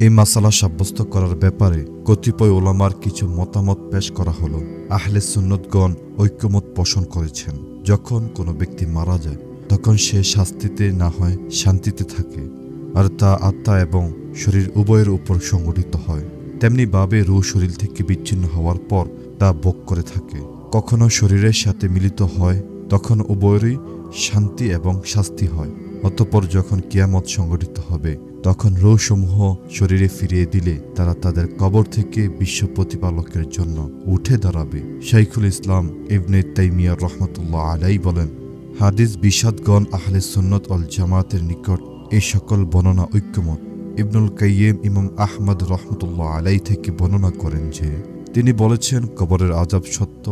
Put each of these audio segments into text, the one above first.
এই মাসালা সাব্যস্ত করার ব্যাপারে কতিপয় ওলামার কিছু মতামত পেশ করা হলো। আহলে সুন্নতগণ ঐক্যমত পোষণ করেছেন। যখন কোনো ব্যক্তি মারা যায়, তখন সে শাস্তিতে না হয়, শান্তিতে থাকে। আর তা আত্মা এবং শরীর উভয়ের উপর সংগঠিত হয়। তেমনি ভাবে রু শরীর থেকে বিচ্ছিন্ন হওয়ার পর তা ভোগ করে থাকে। কখনো শরীরের সাথে মিলিত হয়, তখন উভয়েরই শান্তি এবং শাস্তি হয়। অতঃপর যখন কিয়ামত সংগঠিত হবে তখন রোসমূহ শরীরে ফিরিয়ে দিলে তারা তাদের কবর থেকে বিশ্ব প্রতিপালকের জন্য উঠে দাঁড়াবে। শাইখুল ইসলাম ইবনে তাইমিয়া রহমতুল্লাহ আলাই বলেন, হাদিস বিষাদগণ আহলে সুন্নত অল জামাতের নিকট এই সকল বর্ণনা ঐক্যমত। ইবনুল কাইয়েম ইমাম আহমদ রহমতুল্লাহ আলাই থেকে বর্ণনা করেন যে, তিনি বলেছেন, কবরের আজাব সত্য,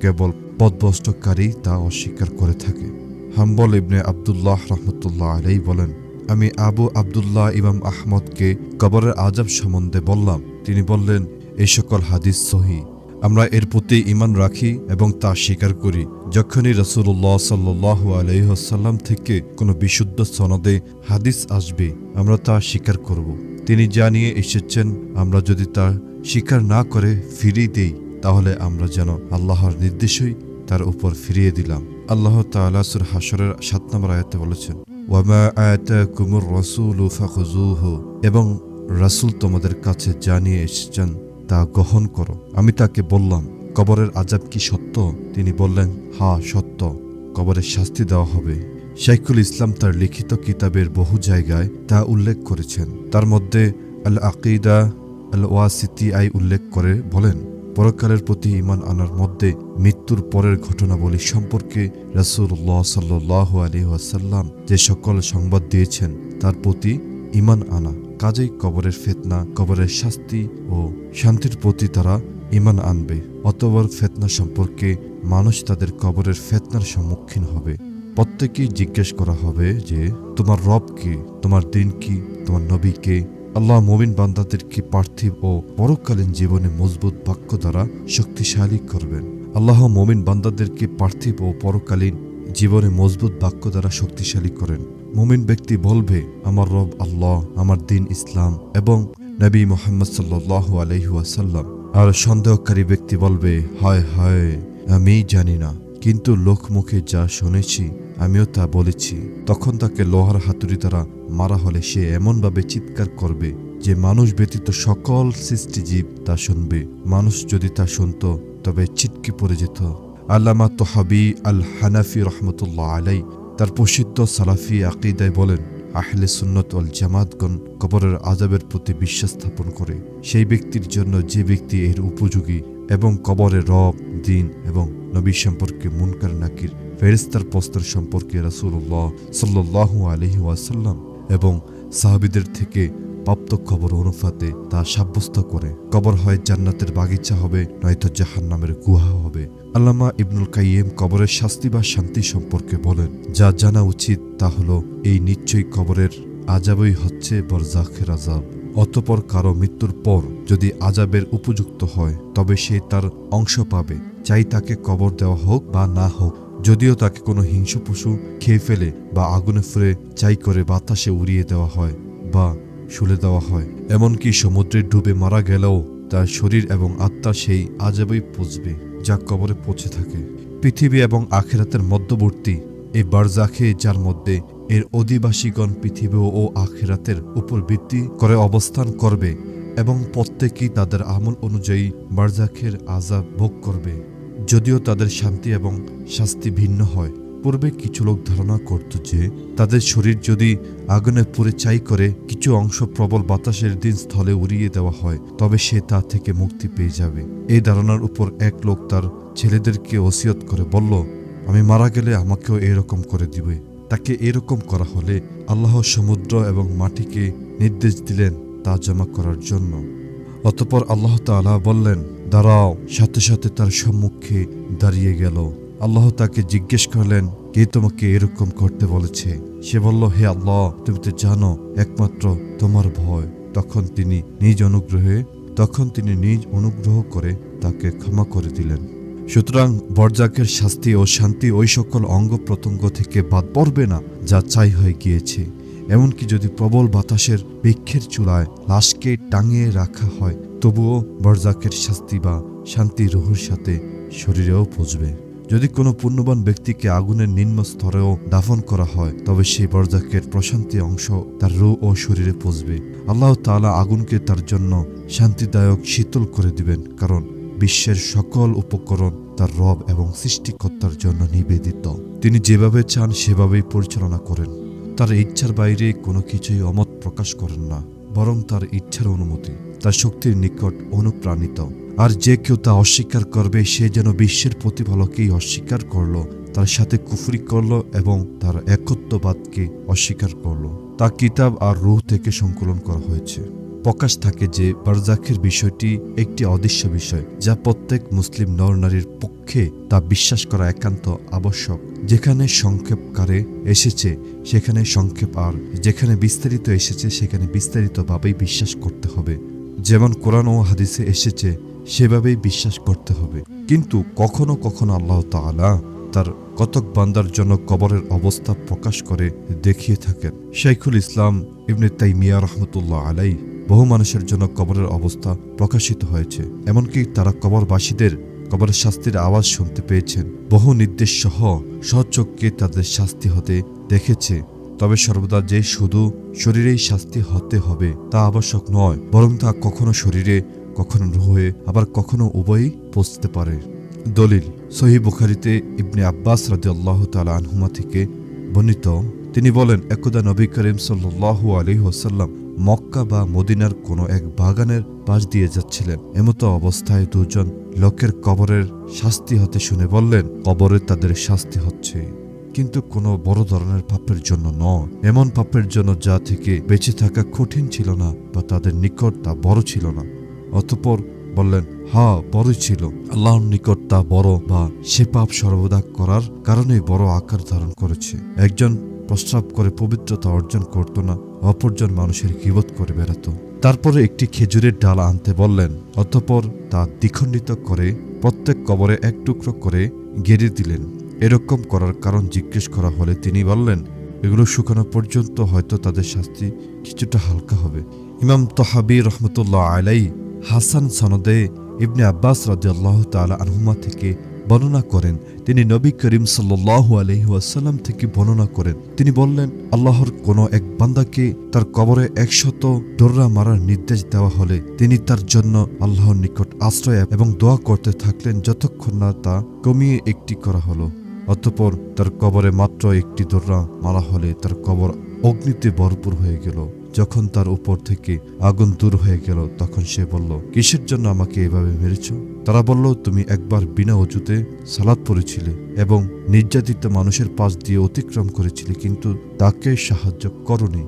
কেবল পদভষ্টকারী তা অস্বীকার করে থাকে। হাম্বল ইবনে আবদুল্লাহ রহমতুল্লাহ আলাই বলেন আমি আবু আবদুল্লাহ ইমাম আহমদকে কবরের আজাব সম্বন্ধে বললাম। তিনি বললেন এই সকল হাদিস সহি। আমরা এর প্রতি ইমান রাখি এবং তা স্বীকার করি। যখনই রসুল্লাহ সাল্লাহ আলহ্লাম থেকে কোনো বিশুদ্ধ সনদে হাদিস আসবে, আমরা তা স্বীকার করব। তিনি যা নিয়ে এসেছেন, আমরা যদি তা স্বীকার না করে ফিরিয়ে দেই, তাহলে আমরা যেন আল্লাহর নির্দেশই তার উপর ফিরিয়ে দিলাম। আল্লাহ তাআলা সুর হাসরের সাত নম্বর আয়াতে বলেছেন ওয়ামা আয়াতাকুমুর রাসূলু ফাখুযুহু এবং রাসুল তোমাদের কাছে জানিয়ে এসেছেন, তা গ্রহণ করো। আমি তাকে বললাম, কবরের আজাব কি সত্য? তিনি বললেন, হা, সত্য। কবরের শাস্তি দেওয়া হবে। শাইখুল ইসলাম তার লিখিত কিতাবের বহু জায়গায় তা উল্লেখ করেছেন। তার মধ্যে আল আকিদা আল ওয়াসিতি আই উল্লেখ করে বলেন পরকালের প্রতি ইমান আনার মধ্যে মৃত্যুর পরের ঘটনাবলী সম্পর্কে রাসূলুল্লাহ সাল্লাহ আলী ওয়াসাল্লাম যে সকল সংবাদ দিয়েছেন, তার প্রতি ইমান আনা কাজেই কবরের ফেতনা, কবরের শাস্তি ও শান্তির প্রতি তারা ইমান আনবে। অতবর ফেতনা সম্পর্কে মানুষ তাদের কবরের ফেতনার সম্মুখীন হবে। প্রত্যেকেই জিজ্ঞেস করা হবে যে, তোমার রব কি? তোমার দিন কি? তোমার নবী কে? আল্লাহ মোমিন বান্দাদেরকে পার্থিব ও পরকালীন জীবনে মজবুত বাক্য দ্বারা শক্তিশালী করবেন। আল্লাহ মোমিন বান্দাদেরকে পার্থিব ও পরকালীন জীবনে মজবুত বাক্য দ্বারা শক্তিশালী করেন। মুমিন ব্যক্তি বলবে, আমার রব আল্লাহ, আমার দিন ইসলাম এবং নবী মোহাম্মদ সাল্লাহ আলহাসাল্লাম আর সন্দেহকারী ব্যক্তি বলবে, হায় হায়, আমি জানি না। কিন্তু লোকমুখে যা শুনেছি, আমিও তা বলেছি। তখন তাকে লোহার হাতুড়ি দ্বারা মারা হলে সে এমনভাবে চিৎকার করবে যে মানুষ ব্যতীত সকল সৃষ্টিজীব তা শুনবে। মানুষ যদি তা শুনত, তবে চিটকে পড়ে যেত। আল্লামা তোহাবি আল হানাফি রহমতুল্লাহ আলাই তার প্রসিদ্ধ সালাফি আকিদায় বলেন, আহলে সুন্নত অল জামাতগণ কবরের আজাবের প্রতি বিশ্বাস স্থাপন করে। সেই ব্যক্তির জন্য যে ব্যক্তি এর উপযোগী এবং কবরের রব, দিন এবং নবী সম্পর্কে মুনকার নাকির ফেরিস্তার প্রস্তর সম্পর্কে রাসূলুল্লাহ সাল্লাল্লাহু আলহি ওয়াসাল্লাম এবং সাহাবিদের থেকে প্রাপ্ত খবর অনুপাতে তা সাব্যস্ত করে। কবর হয় জান্নাতের বাগিচা হবে, নয়তো জাহান নামের গুহা হবে। আল্লামা ইবনুল কাইয়েম কবরের শাস্তি বা শান্তি সম্পর্কে বলেন, যা জানা উচিত তা হলো, এই নিশ্চয়ই কবরের আজাবই হচ্ছে বরজাখের আজাব অতপর কারও মৃত্যুর পর যদি আজাবের উপযুক্ত হয়, তবে সে তার অংশ পাবে। চাই তাকে কবর দেওয়া হোক বা না হোক যদিও তাকে কোনো হিংস্র পশু খেয়ে ফেলে বা আগুনে ফুরে চাই করে বাতাসে উড়িয়ে দেওয়া হয় বা শুলে দেওয়া হয়, এমনকি সমুদ্রে ডুবে মারা গেলেও তার শরীর এবং আত্মা সেই আজাবেই পচবে যা কবরে পচে থাকে। পৃথিবী এবং আখেরাতের মধ্যবর্তী এই বারজাখে যার মধ্যে এর অধিবাসীগণ পৃথিবী ও আখেরাতের উপর ভিত্তি করে অবস্থান করবে এবং প্রত্যেকেই তাদের আমল অনুযায়ী বারজাখের আজাব ভোগ করবে। যদিও তাদের শান্তি এবং শাস্তি ভিন্ন হয়। পূর্বে কিছু লোক ধারণা করত যে, তাদের শরীর যদি আগুনে পুড়ে চাই করে, কিছু অংশ প্রবল বাতাসের দিন স্থলে উড়িয়ে দেওয়া হয়, তবে সে তা থেকে মুক্তি পেয়ে যাবে। এই ধারণার উপর এক লোক তার ছেলেদেরকে ওসিয়ত করে বলল, আমি মারা গেলে আমাকেও এরকম করে দিবে। তাকে এরকম করা হলে আল্লাহ সমুদ্র এবং মাটিকে নির্দেশ দিলেন তা জমা করার জন্য। অতপর আল্লাহ তাআলা বললেন, দাঁড়াও। সাথে সাথে তার সম্মুখে দাঁড়িয়ে গেল। আল্লাহ তাকে জিজ্ঞেস করলেন, কে তোমাকে এরকম করতে বলেছে? সে বলল, হে আল্লাহ, তুমি তো জানো, একমাত্র তোমার ভয়। তখন তিনি নিজ অনুগ্রহে, তখন তিনি নিজ অনুগ্রহ করে তাকে ক্ষমা করে দিলেন। সুতরাং বরজাকের শাস্তি ও শান্তি ওই সকল অঙ্গ প্রত্যঙ্গ থেকে বাদ পড়বে না, যা চাই হয়ে গিয়েছে। এমনকি যদি প্রবল বাতাসের বৃক্ষের চূড়ায় লাশকে টাঙিয়ে রাখা হয়, তবুও বরজাকের শাস্তি বা শান্তি রুহুর সাথে শরীরেও পৌঁছবে। যদি কোনো পুণ্যবান ব্যক্তিকে আগুনের নিম্ন স্তরেও দাফন করা হয়, তবে সেই বরজাকের প্রশান্তি অংশ তার রু ও শরীরে পচবে আল্লাহ তাআলা আগুনকে তার জন্য শান্তিদায়ক শীতল করে দিবেন, কারণ বিশ্বের সকল উপকরণ তার রব এবং সৃষ্টিকর্তার জন্য নিবেদিত। তিনি যেভাবে চান, সেভাবেই পরিচালনা করেন। তার ইচ্ছার বাইরে কোনো কিছুই অমত প্রকাশ করেন না, বরং তার ইচ্ছার অনুমতি, তার শক্তির নিকট অনুপ্রাণিত। আর যে কেউ তা অস্বীকার করবে, সে যেন বিশ্বের প্রতিপালকেই অস্বীকার করল, তার সাথে কুফরি করল এবং তার একত্ববাদকে অস্বীকার করল। তা কিতাব আর রুহ থেকে সংকলন করা হয়েছে। প্রকাশ থাকে যে বারজাখের বিষয়টি একটি অদৃশ্য বিষয়, যা প্রত্যেক মুসলিম নরনারীর পক্ষে তা বিশ্বাস করা একান্ত আবশ্যক, যেখানে সংক্ষেপকারে এসেছে সেখানে সংক্ষেপ আর যেখানে বিস্তারিত এসেছে, সেখানে বিস্তারিতভাবেই বিশ্বাস করতে হবে। যেমন কোরআন ও হাদিসে এসেছে, সেভাবেই বিশ্বাস করতে হবে। কিন্তু কখনো কখনো আল্লাহ তাআলা তার কতক বান্দার জন্য কবরের অবস্থা প্রকাশ করে দেখিয়ে থাকেন। শাইখুল ইসলাম ইবনে তাইমিয়া রহমতুল্লাহ আলাই বহু মানুষের জন্য কবরের অবস্থা প্রকাশিত হয়েছে। এমনকি তারা কবরবাসীদের কবরের শাস্তির আওয়াজ শুনতে পেয়েছেন। বহু নির্দেশ সহ সচক্ষে তাদের শাস্তি হতে দেখেছে। তবে সর্বদা যে শুধু শরীরেই শাস্তি হতে হবে, তা আবশ্যক নয়, বরং তা কখনো শরীরে, কখনো রুহে, আবার কখনো উভয়ই পৌঁছতে পারে। দলিল, সহি বুখারিতে ইবনে আব্বাস রাজি আল্লাহ তালা আনহুমা থেকে বর্ণিত। তিনি বলেন, একদা নবী করিম সাল্লু আলী ওসাল্লাম মক্কা বা মদিনার কোনো এক বাগানের পাশ দিয়ে যাচ্ছিলেন। এমতো অবস্থায় দুজন লোকের কবরের শাস্তি হতে শুনে বললেন, কবরে তাদের শাস্তি হচ্ছে। কিন্তু কোনো বড় ধরনের পাপের জন্য নয়। এমন পাপের জন্য যা থেকে বেঁচে থাকা কঠিন ছিল না বা তাদের নিকট তা বড় ছিল না। অতপর বললেন, হা, বড়ই ছিল। আল্লাহর নিকট তা বড় বা সে পাপ সর্বদা করার কারণে বড় আকার ধারণ করেছে। একজন প্রস্রাব করে পবিত্রতা অর্জন করত না। অপরজন মানুষের কিবত করে বেড়াত। তারপরে একটি খেজুরের ডাল আনতে বললেন, অতপর তা দ্বিখণ্ডিত করে প্রত্যেক কবরে এক টুকরো করে গেড়ে দিলেন। এরকম করার কারণ জিজ্ঞেস করা হলে তিনি বললেন, এগুলো শুকানো পর্যন্ত হয়তো তাদের শাস্তি কিছুটা হালকা হবে। ইমাম তহাবি রহমতুল্লাহ আলাই হাসান সনদে ইবনে আব্বাস রাজি আল্লাহ তালা আনহুমা থেকে বর্ণনা করেন। তিনি নবী করিম সাল্লাহ আলহিহাসাল্লাম থেকে বর্ণনা করেন। তিনি বললেন, আল্লাহর কোনো এক বান্দাকে তার কবরে একশত ডোররা মারার নির্দেশ দেওয়া হলে তিনি তার জন্য আল্লাহর নিকট আশ্রয় এবং দোয়া করতে থাকলেন যতক্ষণ না তা কমিয়ে একটি করা হলো। অতঃপর তার কবরে মাত্র একটি দোররা মারা হলে তার কবর অগ্নিতে ভরপুর হয়ে গেল। যখন তার উপর থেকে আগুন দূর হয়ে গেল, তখন সে বলল, কিসের জন্য আমাকে এভাবে মেরেছ? তারা বলল, তুমি একবার বিনা অজুতে সালাদ পড়েছিলে এবং নির্যাতিত মানুষের পাশ দিয়ে অতিক্রম করেছিলে, কিন্তু তাকে সাহায্য করনি।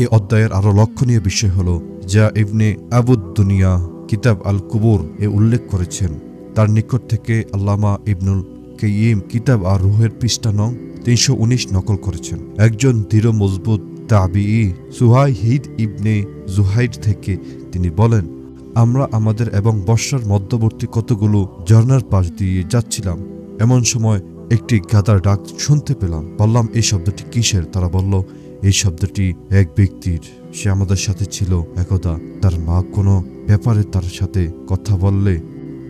এই অধ্যায়ের আরও লক্ষণীয় বিষয় হল, যা ইবনে আবুদ দুনিয়া কিতাব আল কুবুর এ উল্লেখ করেছেন। তার নিকট থেকে আল্লামা ইবনুল কেইম কিতাব আর রুহের পৃষ্ঠা নং তিনশো উনিশ নকল করেছেন। একজন দৃঢ় মজবুত তাবি সুহাই হিদ ইবনে জুহাইড থেকে তিনি বলেন আমরা আমাদের এবং বর্ষার মধ্যবর্তী কতগুলো ঝর্ণার পাশ দিয়ে যাচ্ছিলাম, এমন সময় একটি গাদার ডাক শুনতে পেলাম। বললাম, এই শব্দটি কিসের? তারা বলল, এই শব্দটি এক ব্যক্তির। সে আমাদের সাথে ছিল একদা। তার মা কোনো ব্যাপারে তার সাথে কথা বললে,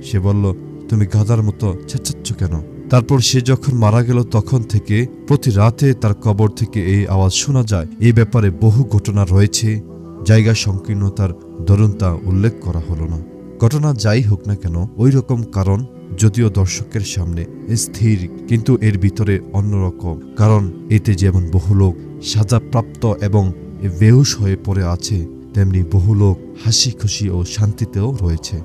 সে বলল, তুমি গাদার মতো চেঁচাচ্ছ কেন? তারপর সে যখন মারা গেল, তখন থেকে প্রতি রাতে তার কবর থেকে এই আওয়াজ শোনা যায়। এই ব্যাপারে বহু ঘটনা রয়েছে। জায়গা সংকীর্ণতার দরুন তা উল্লেখ করা হলো না। ঘটনা যাই হোক না কেন ওই রকম কারণ যদিও দর্শকের সামনে স্থির, কিন্তু এর ভিতরে অন্যরকম কারণ এতে যেমন বহু লোক সাজাপ্রাপ্ত এবং বেহুশ হয়ে পড়ে আছে, তেমনি বহু লোক হাসি খুশি ও শান্তিতেও রয়েছে।